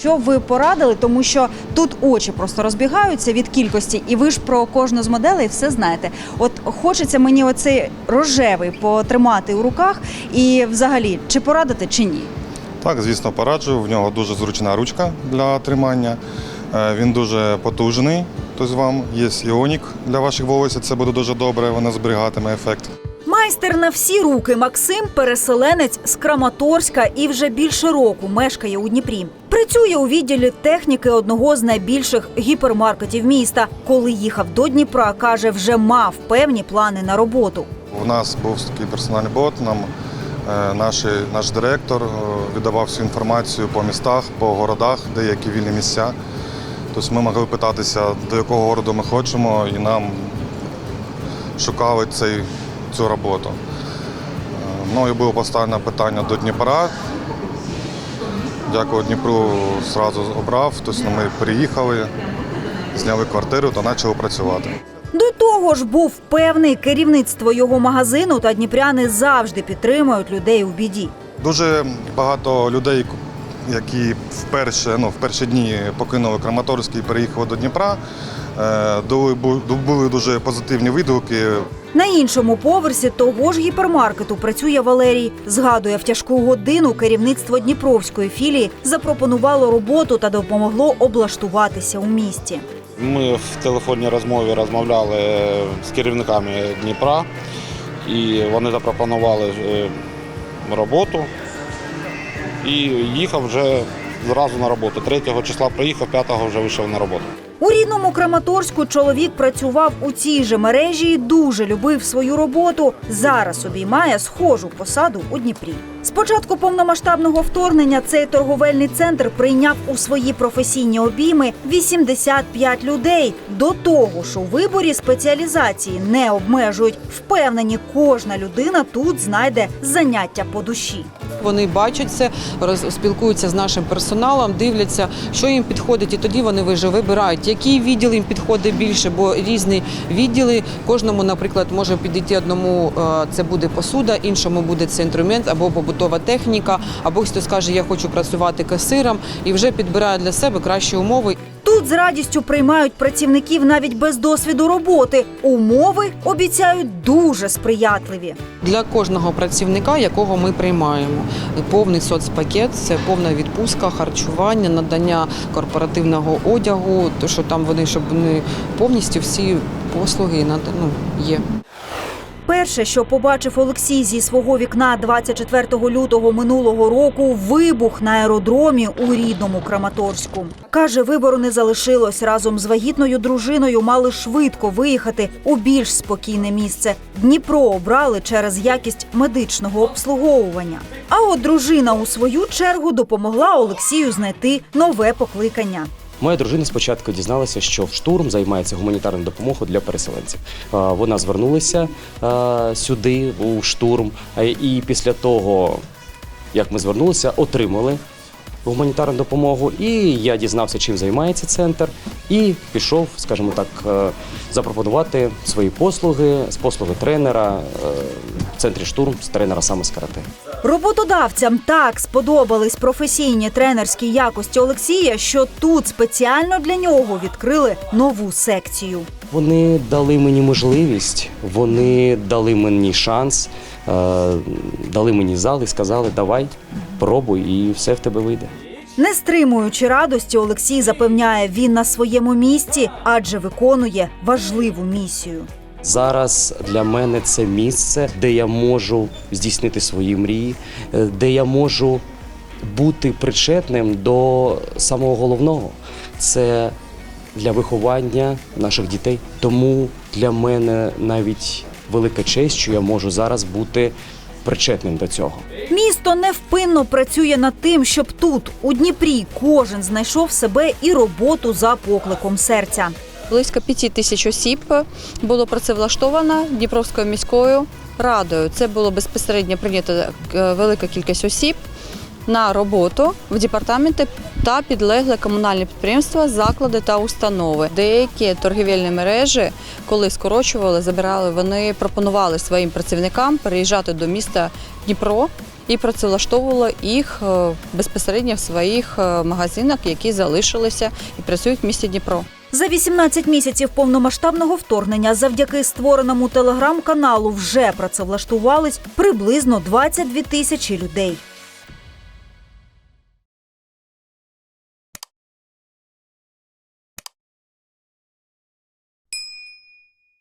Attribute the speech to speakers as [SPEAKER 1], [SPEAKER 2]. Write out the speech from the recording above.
[SPEAKER 1] Що ви порадили, тому що тут очі просто розбігаються від кількості, і ви ж про кожну з моделей все знаєте. От хочеться мені оцей рожевий потримати у руках, і взагалі чи порадити, чи ні?
[SPEAKER 2] Так, звісно, пораджую. В нього дуже зручна ручка для тримання. Е, Він дуже потужний. Тобто вам є іонік для ваших волосся. Це буде дуже добре, воно зберігатиме ефект.
[SPEAKER 1] Майстер на всі руки Максим переселенець з Краматорська і вже більше року мешкає у Дніпрі. Працює у відділі техніки одного з найбільших гіпермаркетів міста. Коли їхав до Дніпра, каже, вже мав певні плани на роботу.
[SPEAKER 2] У нас був такий персональний бот. Нам е, наш, наш директор е, віддавав всю інформацію по містах, по городах, де які вільні місця. Тобто ми могли питатися, до якого городу ми хочемо, і нам шукали цей, цю роботу. Е, Мною було поставлено питання до Дніпра. Дякую Дніпру, одразу обрав. Тобто ми приїхали, зняли квартиру та почали працювати.
[SPEAKER 1] До того ж, був певний керівництво його магазину, та дніпряни завжди підтримують людей у біді.
[SPEAKER 2] Дуже багато людей, які вперше, ну, в перші дні покинули Краматорськ і переїхали до Дніпра, е, були дуже позитивні відгуки.
[SPEAKER 1] На іншому поверсі того ж гіпермаркету працює Валерій. Згадує, в тяжку годину керівництво Дніпровської філії запропонувало роботу та допомогло облаштуватися у місті.
[SPEAKER 3] Ми в телефонній розмові розмовляли з керівниками Дніпра, і вони запропонували е, роботу. І їхав вже зразу на роботу. 3 числа приїхав, 5 вже вийшов на роботу.
[SPEAKER 1] У рідному Краматорську чоловік працював у цій же мережі і дуже любив свою роботу. Зараз обіймає схожу посаду у Дніпрі. З початку повномасштабного вторгнення цей торговельний центр прийняв у свої професійні обійми 85 людей. До того ж, у виборі спеціалізації не обмежують. Впевнені, кожна людина тут знайде заняття по душі.
[SPEAKER 4] Вони бачать це, роз- спілкуються з нашим персоналом, дивляться, що їм підходить, і тоді вони вже вибирають, який відділ їм підходить більше, бо різні відділи. Кожному, наприклад, може підійти одному е, це буде посуда, іншому буде це інструмент або побутова техніка, або хтось скаже, я хочу працювати касиром і вже підбирає для себе кращі умови.
[SPEAKER 1] Тут з радістю приймають працівників навіть без досвіду роботи. Умови обіцяють дуже сприятливі.
[SPEAKER 4] Для кожного працівника, якого ми приймаємо, повний соцпакет це повна відпустка, харчування, надання корпоративного одягу, то що там вони, щоб вони повністю всі послуги ну, є.
[SPEAKER 1] Перше, що побачив Олексій зі свого вікна 24 лютого минулого року, вибух на аеродромі у рідному Краматорську. Каже, вибору не залишилось. Разом з вагітною дружиною мали швидко виїхати у більш спокійне місце. Дніпро обрали через якість медичного обслуговування. А от дружина у свою чергу допомогла Олексію знайти нове покликання.
[SPEAKER 5] Моя дружина спочатку дізналася, що в штурм займається гуманітарною допомогою для переселенців. Вона звернулася сюди у штурм, і після того, як ми звернулися, отримали гуманітарну допомогу. І я дізнався, чим займається центр, і пішов, скажімо так, е, запропонувати свої послуги послуги тренера е, в центрі штурм з тренера саме з карате.
[SPEAKER 1] Роботодавцям так сподобались професійні тренерські якості Олексія, що тут спеціально для нього відкрили нову секцію.
[SPEAKER 5] Вони дали мені можливість, вони дали мені шанс, е, дали мені зал і сказали, давай, пробуй, і все в тебе вийде.
[SPEAKER 1] Не стримуючи радості, Олексій запевняє, він на своєму місці, адже виконує важливу місію.
[SPEAKER 5] Зараз для мене це місце, де я можу здійснити свої мрії, е, де я можу бути причетним до самого головного. Це для виховання наших дітей. Тому для мене навіть велика честь, що я можу зараз бути причетним до цього.
[SPEAKER 1] Місто невпинно працює над тим, щоб тут, у Дніпрі, кожен знайшов себе і роботу за покликом серця.
[SPEAKER 6] Близько п'яти тисяч осіб було працевлаштовано Дніпровською міською радою. Це було безпосередньо прийнято е, велика кількість осіб на роботу в департаменти та підлегле комунальні підприємства, заклади та установи. Деякі торгівельні мережі, коли скорочували, забирали, вони пропонували своїм працівникам переїжджати до міста Дніпро і працевлаштовувало їх е, безпосередньо в своїх е, магазинах, які залишилися і працюють в місті Дніпро.
[SPEAKER 1] За 18 місяців повномасштабного вторгнення завдяки створеному телеграм-каналу вже працевлаштувались приблизно 22 тисячі людей.